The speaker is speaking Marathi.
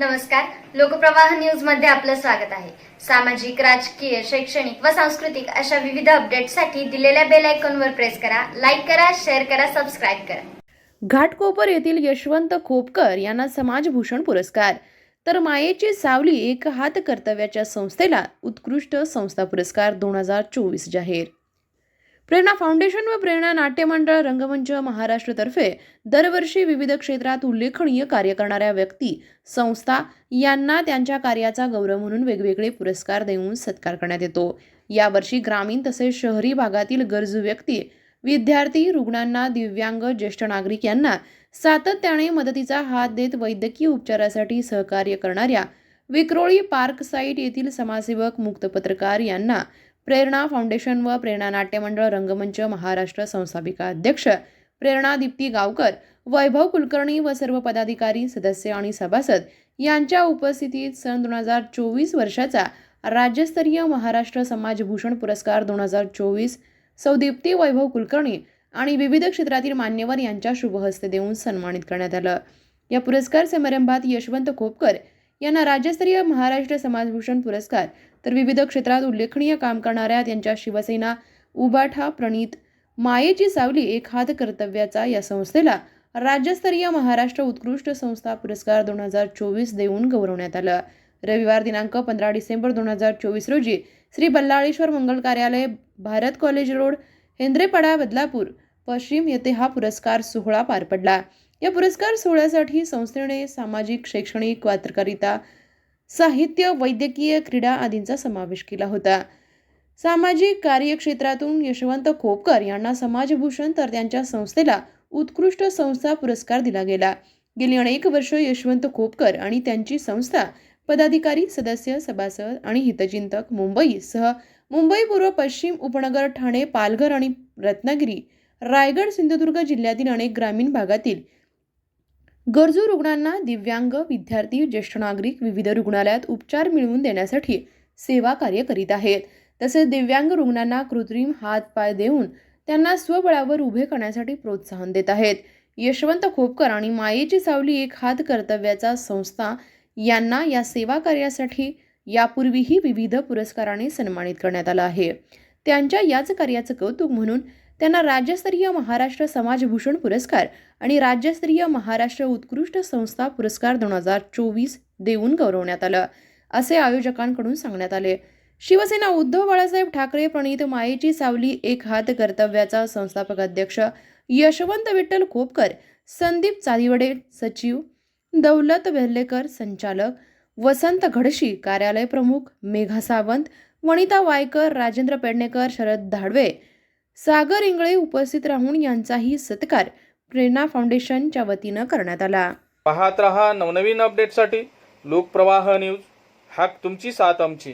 नमस्कार. लोकप्रवाह न्यूजमध्ये आपलं स्वागत आहे. सामाजिक राजकीय शैक्षणिक व सांस्कृतिक अशा विविध अपडेटसाठी दिलेल्या बेल आयकॉनवर प्रेस करा लाईक करा शेअर करा सबस्क्राईब करा. घाटकोपर येथील यशवंत खोपकर यांना समाजभूषण पुरस्कार. तर मायेची सावली एक हात कर्तव्याच्या संस्थेला उत्कृष्ट संस्था पुरस्कार दोन हजार चोवीस जाहीर. प्रेरणा फाउंडेशन व प्रेरणा नाट्य मंडळ रंगमंच महाराष्ट्रतर्फे दरवर्षी विविध क्षेत्रात उल्लेखनीय कार्य करणाऱ्या व्यक्ती संस्था यांना त्यांच्या कार्याचा गौरव म्हणून वेगवेगळे पुरस्कार देऊन सत्कार करण्यात येतो. यावर्षी ग्रामीण तसेच शहरी भागातील गरजू व्यक्ती विद्यार्थी रुग्णांना दिव्यांग ज्येष्ठ नागरिक यांना सातत्याने मदतीचा हात देत वैद्यकीय उपचारासाठी सहकार्य करणाऱ्या विक्रोळी पार्क साईट येथील समाजसेवक मुक्त पत्रकार यांना प्रेरणा फाउंडेशन व प्रेरणा नाट्यमंडळ रंगमंच महाराष्ट्र संस्थापिका अध्यक्ष प्रेरणा दीप्ती गावकर वैभव कुलकर्णी व सर्व पदाधिकारी सदस्य आणि सभासद यांच्या उपस्थितीत सन दोन हजार चोवीस वर्षाचा राज्यस्तरीय महाराष्ट्र समाजभूषण पुरस्कार दोन हजार चोवीस सौदीप्ती वैभव कुलकर्णी आणि विविध क्षेत्रातील मान्यवर यांच्या शुभहस्ते देऊन सन्मानित करण्यात आलं. या पुरस्कार समारंभात यशवंत खोपकर यांना राज्यस्तरीय महाराष्ट्र समाजभूषण पुरस्कार तर विविध क्षेत्रात उल्लेखनीय काम करणाऱ्या त्यांच्या शिवसेना उबाठा प्रणीत मायेची सावली एक हात कर्तव्याचा या संस्थेला राज्यस्तरीय महाराष्ट्र उत्कृष्ट संस्था पुरस्कार दोन हजार चोवीस देऊन गौरवण्यात आलं. रविवार दिनांक पंधरा डिसेंबर दोन हजार चोवीस रोजी श्री बल्लाळेश्वर मंगल कार्यालय भारत कॉलेज रोड हेंद्रेपाडा बदलापूर पश्चिम येथे हा पुरस्कार सोहळा पार पडला. या पुरस्कार सोहळ्यासाठी संस्थेने सामाजिक शैक्षणिक पत्रकारिता साहित्य वैद्यकीय क्रीडा आदींचा समावेश केला होता. सामाजिक कार्यक्षेत्रातून यशवंत खोपकर यांना समाजभूषण तर त्यांच्या संस्थेला उत्कृष्ट संस्था पुरस्कार दिला गेला. गेली अनेक वर्ष यशवंत खोपकर आणि त्यांची संस्था पदाधिकारी सदस्य सभासद आणि हितचिंतक मुंबईसह मुंबई पूर्व पश्चिम उपनगर ठाणे पालघर आणि रत्नागिरी रायगड सिंधुदुर्ग जिल्ह्यातील अनेक ग्रामीण भागातील गरजू रुग्णांना दिव्यांग विद्यार्थी ज्येष्ठ नागरिक विविध रुग्णालयात उपचार मिळवून देण्यासाठी सेवा कार्य करीत आहेत. तसेच दिव्यांग रुग्णांना कृत्रिम हात पाय देऊन त्यांना स्वबळावर उभे करण्यासाठी प्रोत्साहन देत आहेत. यशवंत खोपकर आणि मायेची सावली एक हात कर्तव्याचा संस्था यांना या सेवा कार्यासाठी यापूर्वीही विविध पुरस्काराने सन्मानित करण्यात आलं आहे. त्यांच्या याच कार्याचं कौतुक म्हणून त्यांना राज्यस्तरीय महाराष्ट्र समाजभूषण पुरस्कार आणि राज्यस्तरीय महाराष्ट्र उत्कृष्ट संस्था पुरस्कार दोन हजार चोवीस देऊन गौरवण्यात आलं असे आयोजकांकडून सांगण्यात आले. शिवसेना उद्धव बाळासाहेब ठाकरे प्रणित मायेची सावली एक हात कर्तव्याचा संस्थापक अध्यक्ष यशवंत विठ्ठल खोपकर संदीप चालिवडे सचिव दौलत वेर्लेकर संचालक वसंत घडशी कार्यालय प्रमुख मेघा सावंत वनिता वायकर राजेंद्र पेडणेकर शरद धाडवे सागर इंगळे उपस्थित राहून यांचाही सत्कार प्रेरणा फाउंडेशनच्या वतीनं करण्यात आला. पाहत रहा नवनवीन अपडेटसाठी लोकप्रवाह न्यूज. हॅक तुमची साथ आमची.